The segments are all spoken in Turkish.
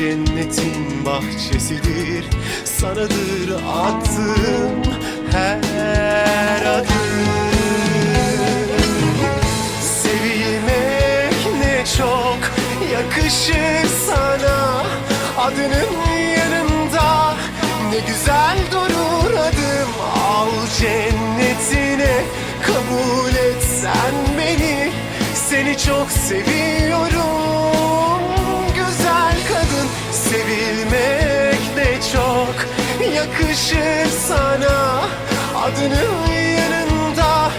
cennetin bahçesidir. Sanadır attığım her adım. Sevilmek ne çok yakışır sana. Adının yanında ne güzel durur adım. Al cennetine kabul et sen beni. Seni çok seviyorum yakışır sana. Adının yanında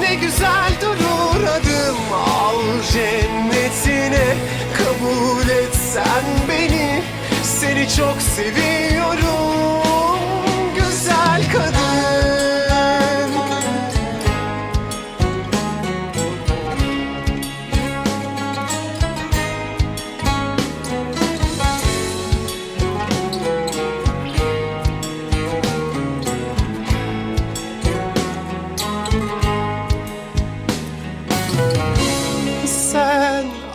ne güzel durur adım. Al cennetine kabul et sen beni. Seni çok seviyorum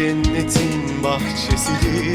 cennetin bahçesidir